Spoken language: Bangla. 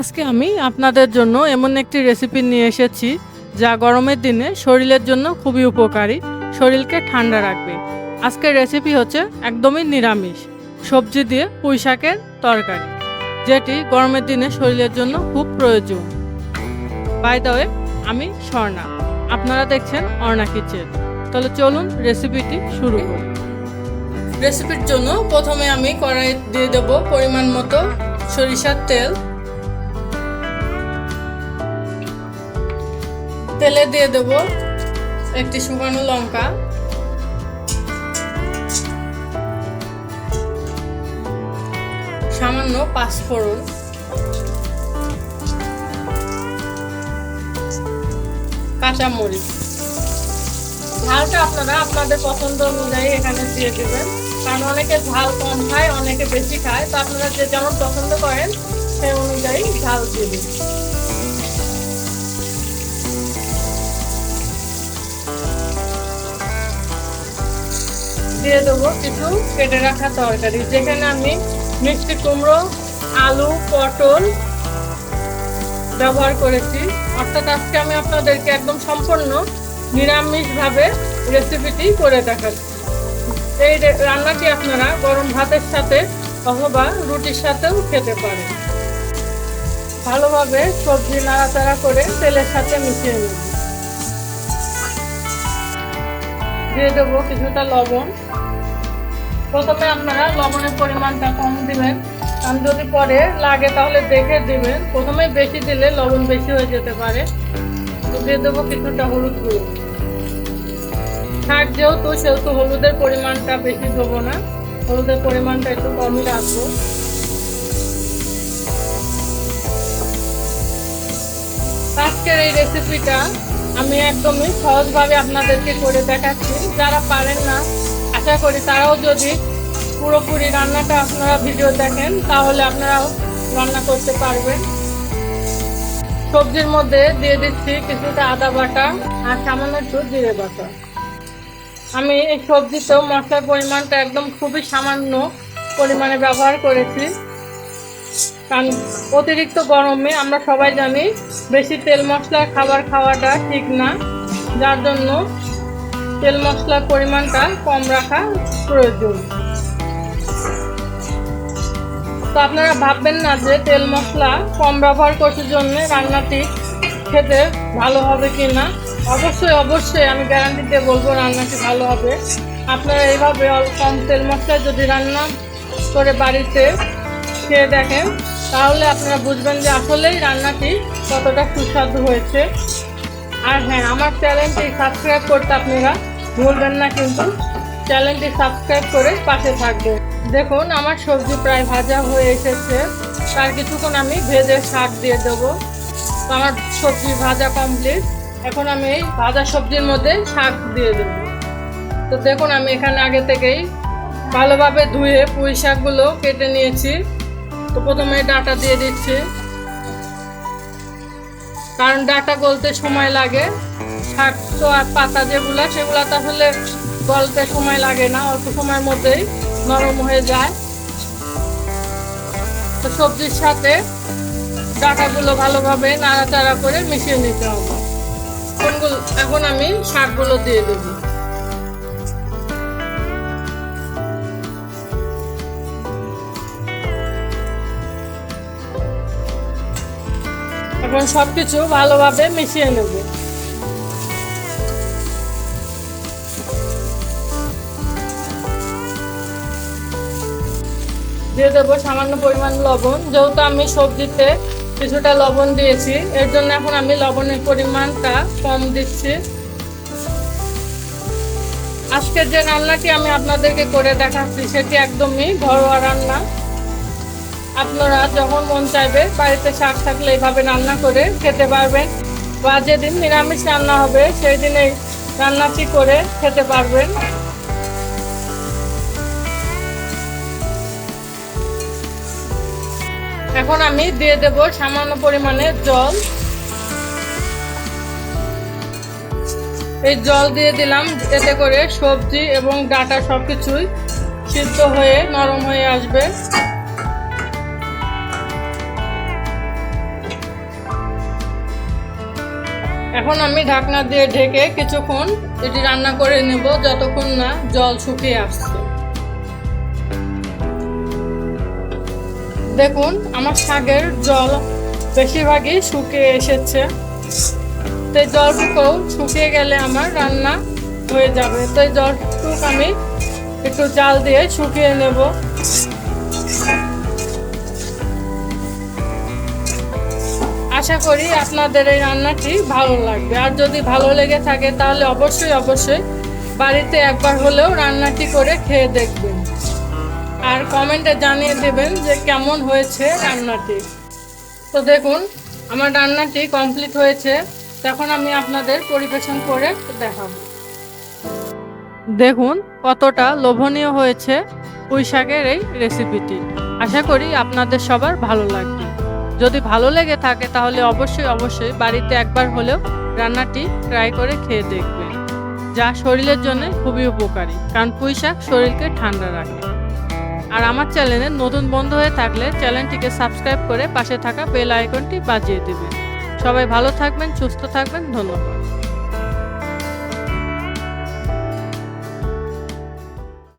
আজকে আমি আপনাদের জন্য এমন একটি রেসিপি নিয়ে এসেছি যা গরমের দিনে শরীরের জন্য খুবই উপকারী, শরীরকে ঠান্ডা রাখবে। আজকের রেসিপি হচ্ছে একদমই নিরামিষ, সবজি দিয়ে পুঁই শাকের তরকারি, যেটি গরমের দিনে শরীরের জন্য খুব প্রয়োজন। বাই ওয়ে আমি স্বর্ণা, আপনারা দেখছেন অর্ণা কিচেন। তাহলে চলুন রেসিপিটি শুরু করি। রেসিপির জন্য প্রথমে আমি কড়াই দিয়ে দেবো পরিমাণ মতো সরিষার তেল তেলে দিয়ে দেব একটি শুকানো লঙ্কা। সামান্য পাঁচফোড়ন। কাঁচা মরিচ ঝালটা আপনারা আপনাদের পছন্দ অনুযায়ী এখানে দিয়ে দেবেন। কারণ অনেকে ঝাল কম খায়, অনেকে বেশি খায়। তো আপনারা যে যেমন পছন্দ করেন, সেই অনুযায়ী ঝাল দিয়ে দেবেন দিয়ে দেবো কিছু কেটে রাখা তরকারি। যেখানে আমি মিষ্টি কুমড়ো, আলু, পটল ব্যবহার করেছি। অর্থাৎ আজকে আমি আপনাদেরকে একদম সম্পূর্ণ নিরামিষভাবে রেসিপিটি করে দেখাচ্ছি। এই রান্নাটি আপনারা গরম ভাতের সাথে অথবা রুটির সাথেও খেতে পারেন। ভালোভাবে সবজি নাড়াচাড়া করে তেলের সাথে মিশিয়ে নেব দিয়ে দেবো কিছুটা লবণ। প্রথমে আপনারা লবণের পরিমাণটা কম দিবেন। কারণ যদি পরে লাগে তাহলে দেখে দিবেন। প্রথমে বেশি দিলে লবণ বেশি হয়ে যেতে পারে। দিয়ে দেবো কিছুটা হলুদ গুঁড়ো। শাক যেহেতু, সেহেতু হলুদের পরিমাণটা বেশি দেবো না। হলুদের পরিমাণটা একটু কমই রাখব। আজকের এই রেসিপিটা আমি একদমই সহজভাবে আপনাদেরকে করে দেখাচ্ছি। যারা পারেন না, আশা করি তারাও যদি পুরোপুরি রান্নাটা আপনারা ভিডিও দেখেন, তাহলে আপনারাও রান্না করতে পারবেন। সবজির মধ্যে দিয়ে দিচ্ছি কিছুটা আদা বাটা আর সামান্য একটু জিরে বাটা। আমি এই সবজিতেও মশলার পরিমাণটা একদম খুবই সামান্য পরিমাণে ব্যবহার করেছি। কারণ অতিরিক্ত গরমে আমরা সবাই জানি বেশি তেল মশলার খাবার খাওয়াটা ঠিক না। যার জন্য তেল মশলার পরিমাণটা কম রাখা প্রয়োজন। তো আপনারা ভাববেন না যে তেল মশলা কম ব্যবহার করছে জন্য রান্নাটি খেতে ভালো হবে কি না অবশ্যই অবশ্যই আমি গ্যারান্টি দিয়ে বলব রান্নাটি ভালো হবে। আপনারা এইভাবে কম তেল মশলা যদি রান্না করে বাড়িতে খেয়ে দেখেন তাহলে আপনারা বুঝবেন যে আসলেই রান্নাটি কতটা সুস্বাদু হয়েছে। আর হ্যাঁ আমার চ্যানেলটি সাবস্ক্রাইব করতে আপনারা ভুলবেন না কিন্তু। চ্যানেলটি সাবস্ক্রাইব করে পাশে থাকবেন। দেখুন, আমার সবজি প্রায় ভাজা হয়ে এসেছে। তার কিছুক্ষণ আমি ভেজে শাক দিয়ে দেবো। আমার সবজি ভাজা কমপ্লিট এখন আমি এই ভাজা সবজির মধ্যে শাক দিয়ে দেবো। তো দেখুন, আমি এখানে আগে থেকেই ভালোভাবে ধুয়ে পুঁই শাকগুলো কেটে নিয়েছি। তো প্রথমে ডাটা দিয়ে দিচ্ছি। কারণ ডাটা গলতে সময় লাগে, শাক তো আর পাতা যেগুলো, সেগুলো তাহলে গলতে সময় লাগে না, অল্প সময়ের মধ্যেই নরম হয়ে যায়। তো সবজির সাথে ডাটাগুলো ভালোভাবে নাড়াচাড়া করে মিশিয়ে নিতে হবে। এখন আমি শাকগুলো দিয়ে দেবো। এখন সব কিছু ভালোভাবে মিশিয়ে নেব। দিয়ে দেবো সামান্য পরিমাণ লবণ। যেহেতু আমি সবজিতে কিছুটা লবণ দিয়েছি, এর জন্য এখন আমি লবণের পরিমাণটা কম দিচ্ছি। আজকের যে রান্নাটি আমি আপনাদেরকে করে দেখাচ্ছি, সেটি একদমই ঘরোয়া রান্না। আপনারা যখন মন চাইবে, বাড়িতে শাক থাকলে এইভাবে রান্না করে খেতে পারবেন। বা যেদিন নিরামিষ রান্না হবে সেই দিন রান্নাটি করে খেতে পারবেন? এখন আমি দিয়ে দেব সামান্য পরিমাণে জল। এই জল দিয়ে দিলাম, এতে করে সবজি এবং ডাটা সব কিছুই সিদ্ধ হয়ে, নরম হয়ে আসবে। এখন আমি ঢাকনা দিয়ে ঢেকে কিছুক্ষণ এটি রান্না করে নেব, যতক্ষণ না জল শুকিয়ে আসছে। দেখুন, আমার শাকের জল বেশিরভাগই শুকিয়ে এসেছে। তো জলটুকু শুকিয়ে গেলে আমার রান্না হয়ে যাবে। তো এই জলটুকু আমি একটু জাল দিয়ে শুকিয়ে নেব। আশা করি আপনাদের এই রান্নাটি ভালো লাগবে। আর যদি ভালো লেগে থাকে তাহলে অবশ্যই অবশ্যই বাড়িতে একবার হলেও রান্নাটি করে খেয়ে দেখবেন। আর কমেন্টে জানিয়ে দেবেন যে কেমন হয়েছে রান্নাটি। তো দেখুন, আমার রান্নাটি কমপ্লিট হয়েছে। তখন আমি আপনাদের পরিবেশন করে দেখাবো। দেখুন, কতটা লোভনীয় হয়েছে পুঁই শাকের এই রেসিপিটি আশা করি আপনাদের সবার ভালো লাগবে। যদি ভালো লেগে থাকে তাহলে অবশ্যই অবশ্যই বাড়িতে একবার হলেও রান্নাটি ট্রাই করে খেয়ে দেখবে। যা শরীরের জন্য খুবই উপকারী, কারণ পুঁই শাক শরীরকে ঠান্ডা রাখে। আর আমার চ্যানেলে নতুন বন্ধ হয়ে থাকলে চ্যানেলটিকে সাবস্ক্রাইব করে পাশে থাকা বেল আইকনটি বাজিয়ে দেবেন সবাই ভালো থাকবেন, সুস্থ থাকবেন, ধন্যবাদ।